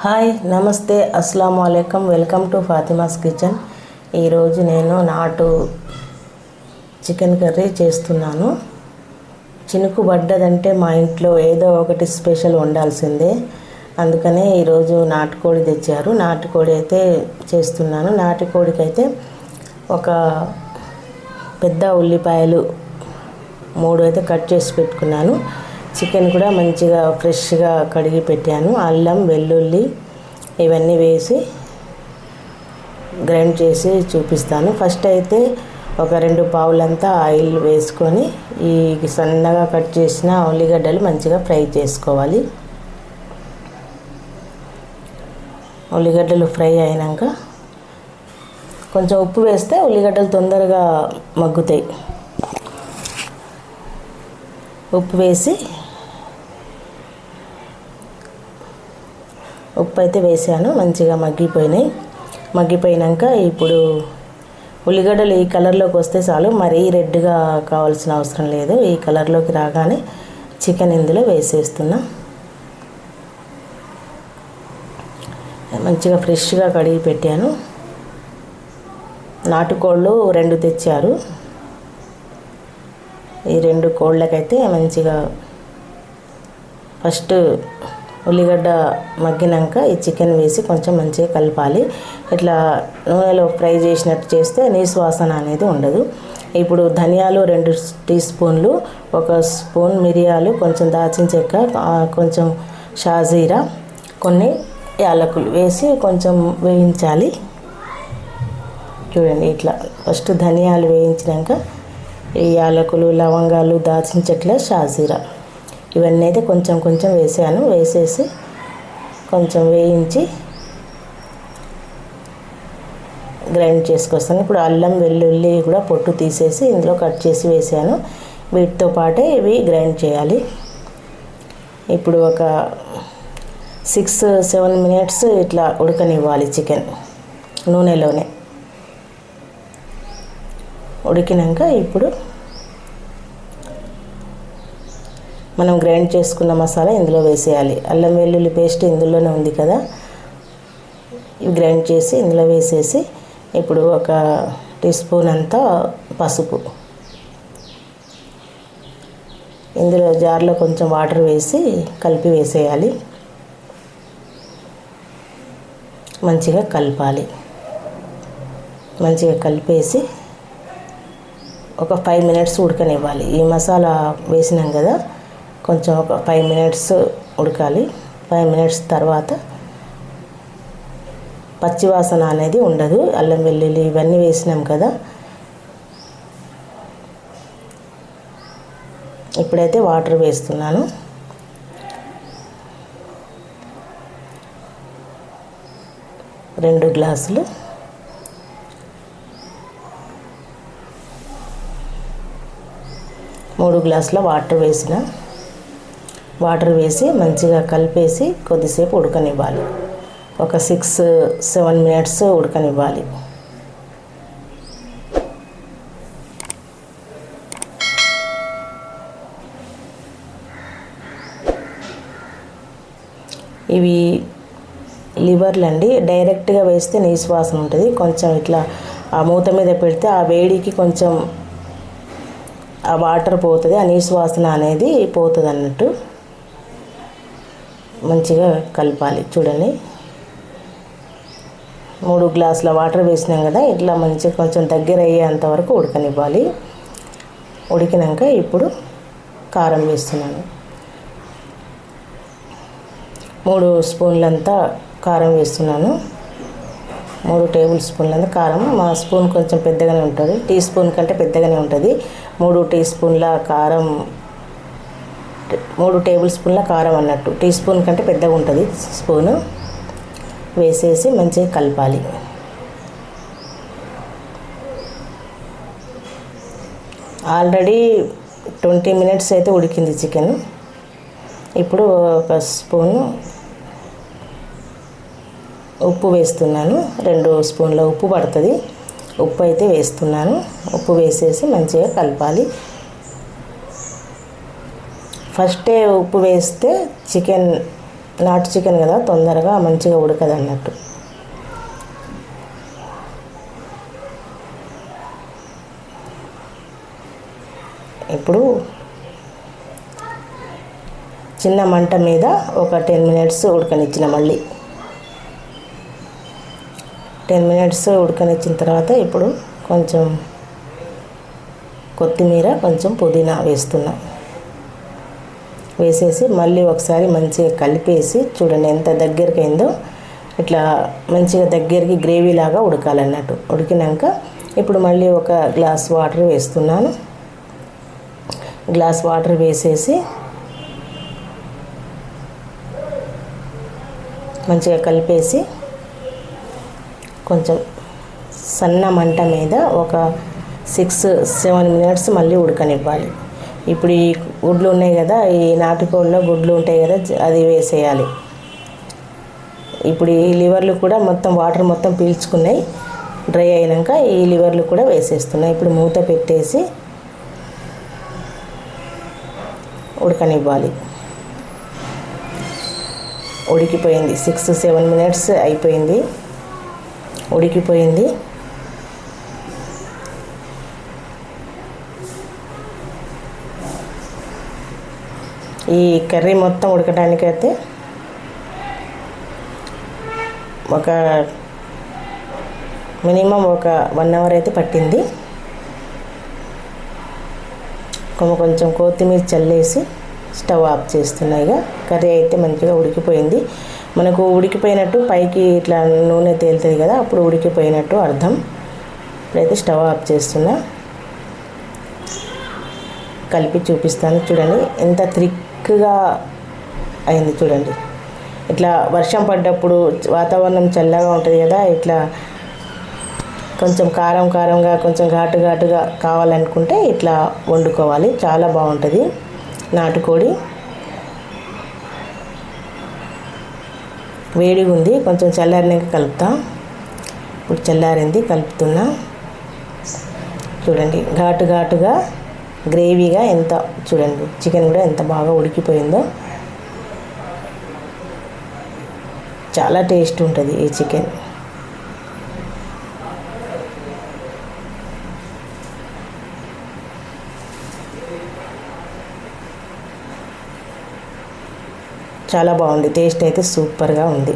Hi నమస్తే అస్సలం అయికం వెల్కమ్ టు ఫాతిమాస్ కిచెన్. ఈరోజు నేను నాటు చికెన్ కర్రీ చేస్తున్నాను. చినుకు పడ్డదంటే మా ఇంట్లో ఏదో ఒకటి స్పెషల్ వండాల్సిందే. అందుకనే ఈరోజు నాటుకోడి తెచ్చారు. నాటుకోడి అయితే చేస్తున్నాను. నాటుకోడికి అయితే ఒక పెద్ద ఉల్లిపాయలు మూడు అయితే కట్ చేసి పెట్టుకున్నాను. చికెన్ కూడా మంచిగా ఫ్రెష్గా కడిగి పెట్టాను. అల్లం వెల్లుల్లి ఇవన్నీ వేసి గ్రైండ్ చేసి చూపిస్తాను. ఫస్ట్ అయితే ఒక రెండు పావులంతా ఆయిల్ వేసుకొని ఈ సన్నగా కట్ చేసిన ఉల్లిగడ్డలు మంచిగా ఫ్రై చేసుకోవాలి. ఉల్లిగడ్డలు ఫ్రై అయినాక కొంచెం ఉప్పు వేస్తే ఉల్లిగడ్డలు తొందరగా మగ్గుతాయి. ఉప్పు వేసి ఉప్పు అయితే వేసాను మంచిగా మగ్గిపోయినాయి. మగ్గిపోయినాక ఇప్పుడు ఉల్లిగడ్డలు ఈ కలర్లోకి వస్తే చాలు మరీ రెడ్గా కావాల్సిన అవసరం లేదు. ఈ కలర్లోకి రాగానే చికెన్ ఇందులో వేసేస్తున్నా. మంచిగా ఫ్రెష్గా కడిగి పెట్టాను. నాటుకోళ్ళు రెండు తెచ్చారు. ఈ రెండు కోళ్ళకైతే మంచిగా ఫస్ట్ ఉల్లిగడ్డ మగ్గినాక ఈ చికెన్ వేసి కొంచెం మంచిగా కలపాలి. ఇట్లా నూనెలో ఫ్రై చేసినట్టు చేస్తే నీసువాసన అనేది ఉండదు. ఇప్పుడు ధనియాలు రెండు టీ స్పూన్లు ఒక స్పూన్ మిరియాలు కొంచెం దాచిన చెక్క కొంచెం షాజీరా కొన్ని యాలకులు వేసి కొంచెం వేయించాలి. చూడండి ఇట్లా ఫస్ట్ ధనియాలు వేయించినాక ఈ యాలకులు లవంగాలు దాచిన చెట్ల షాజీరా. ఇవన్నీ అయితే కొంచెం కొంచెం వేసాను. వేసేసి కొంచెం వేయించి గ్రైండ్ చేసుకొస్తాను. ఇప్పుడు అల్లం వెల్లుల్లి కూడా పొట్టు తీసేసి ఇందులో కట్ చేసి వేసాను. వీటితో పాటే ఇవి గ్రైండ్ చేయాలి. ఇప్పుడు ఒక సిక్స్ సెవెన్ మినిట్స్ ఇట్లా ఉడకనివ్వాలి చికెన్ నూనెలోనే. ఉడికినాక ఇప్పుడు మనం గ్రైండ్ చేసుకున్న మసాలా ఇందులో వేసేయాలి. అల్లం వెల్లుల్లి పేస్ట్ ఇందులోనే ఉంది కదా. ఇవి గ్రైండ్ చేసి ఇందులో వేసేసి ఇప్పుడు ఒక టీ స్పూన్ అంతా పసుపు. ఇందులో జార్లో కొంచెం వాటర్ వేసి కలిపి వేసేయాలి. మంచిగా కలపాలి. మంచిగా కలిపేసి ఒక ఫైవ్ మినిట్స్ ఉడకనివ్వాలి. ఈ మసాలా వేసినాం కదా. కొంచెం ఒక ఫైవ్ మినిట్స్ ఉడకాలి. ఫైవ్ మినిట్స్ తర్వాత పచ్చివాసన అనేది ఉండదు. అల్లం వెల్లుల్లి ఇవన్నీ వేసినాం కదా. ఇప్పుడైతే వాటర్ వేస్తున్నాను. రెండు గ్లాసులు. మూడు గ్లాసుల వాటర్ వేసిన. వాటర్ వేసి మంచిగా కలిపేసి కొద్దిసేపు ఉడకనివ్వాలి. ఒక సిక్స్ సెవెన్ మినిట్స్ ఉడకనివ్వాలి. ఇవి లివర్లు అండి. డైరెక్ట్గా వేస్తే నీసు వాసన ఉంటుంది. కొంచెం ఇట్లా ఆ మూత మీద పెడితే ఆ వేడికి కొంచెం ఆ వాటర్ పోతుంది. ఆ నీసు వాసన అనేది పోతుంది అన్నట్టు మంచిగా కలపాలి. చూడండి. మూడు గ్లాసుల వాటర్ వేసినాం కదా ఇట్లా మంచిగా కొంచెం దగ్గర అయ్యేంత వరకు ఉడకనివ్వాలి. ఉడికినాక ఇప్పుడు కారం వేస్తున్నాను. మూడు స్పూన్లంతా కారం వేస్తున్నాను. మూడు టేబుల్ స్పూన్లంతా కారం. మా స్పూన్ కొంచెం పెద్దగానే ఉంటుంది. టీ స్పూన్ కంటే పెద్దగానే ఉంటుంది. మూడు టీ స్పూన్ల కారం మూడు టేబుల్ స్పూన్ల కారం అన్నట్టు. టీ స్పూన్ కంటే పెద్దగా ఉంటుంది. స్పూను వేసేసి మంచిగా కలపాలి. ఆల్రెడీ ట్వంటీ మినిట్స్ అయితే ఉడికింది చికెన్. ఇప్పుడు ఒక స్పూను ఉప్పు వేస్తున్నాను. రెండు స్పూన్ల ఉప్పు పడుతుంది. ఉప్పు అయితే వేస్తున్నాను. ఉప్పు వేసేసి మంచిగా కలపాలి. ఫస్టే ఉప్పు వేస్తే చికెన్ నాటు చికెన్ కదా తొందరగా మంచిగా ఉడకదు అన్నట్టు. ఇప్పుడు చిన్న మంట మీద ఒక టెన్ మినిట్స్ ఉడకనిచ్చిన మళ్ళీ. టెన్ మినిట్స్ ఉడకనిచ్చిన తర్వాత ఇప్పుడు కొంచెం కొత్తిమీర కొంచెం పుదీనా వేస్తున్నాం. వేసేసి మళ్ళీ ఒకసారి మంచిగా కలిపేసి చూడండి ఎంత దగ్గరికి అయిందో ఇట్లా మంచిగా దగ్గరికి గ్రేవీ లాగా ఉడకాలన్నట్టు. ఉడికినాక ఇప్పుడు మళ్ళీ ఒక గ్లాస్ వాటర్ వేస్తున్నాను. గ్లాస్ వాటర్ వేసేసి మంచిగా కలిపేసి కొంచెం సన్న మంట మీద ఒక సిక్స్ సెవెన్ మినిట్స్ మళ్ళీ ఉడకనివ్వాలి. ఇప్పుడు ఈ గుడ్లు ఉన్నాయి కదా ఈ నాటుకోళ్ళలో గుడ్లు ఉంటాయి కదా అది వేసేయాలి. ఇప్పుడు ఈ లివర్లు కూడా మొత్తం వాటర్ మొత్తం పీల్చుకున్నాయి డ్రై అయినాక ఈ లివర్లు కూడా వేసేస్తున్నాయి. ఇప్పుడు మూత పెట్టేసి ఉడకనివ్వాలి. ఉడికిపోయింది. సిక్స్ సెవెన్ మినిట్స్ అయిపోయింది. ఉడికిపోయింది. ఈ కర్రీ మొత్తం ఉడకడానికైతే ఒక మినిమం ఒక వన్ అవర్ అయితే పట్టింది. కొంచెం కొత్తిమీర చల్లేసి స్టవ్ ఆఫ్ చేస్తున్నాయిగా కర్రీ అయితే మంచిగా ఉడికిపోయింది. మనకు ఉడికిపోయినట్టు పైకి ఇట్లా నూనె తేలుతుంది కదా అప్పుడు ఉడికిపోయినట్టు అర్థం. ఇప్పుడైతే స్టవ్ ఆఫ్ చేస్తున్నా. కలిపి చూపిస్తాను. చూడండి ఎంత థిక్గా అయింది చూడండి. ఇట్లా వర్షం పడ్డప్పుడు వాతావరణం చల్లగా ఉంటుంది కదా ఇట్లా కొంచెం కారం కారంగా కొంచెం ఘాటు ఘాటుగా కావాలనుకుంటే ఇట్లా వండుకోవాలి. చాలా బాగుంటుంది. నాటుకోడి వేడిగా ఉంది కొంచెం చల్లారినాక కలుపుతా. ఇప్పుడు చల్లారింది కలుపుతున్నా. చూడండి ఘాటు ఘాటుగా గ్రేవీగా ఎంత చూడండి చికెన్ కూడా ఎంత బాగా ఉడికిపోయిందో. చాలా టేస్ట్ ఉంటుంది ఈ చికెన్. చాలా బాగుంది టేస్ట్ అయితే సూపర్గా ఉంది.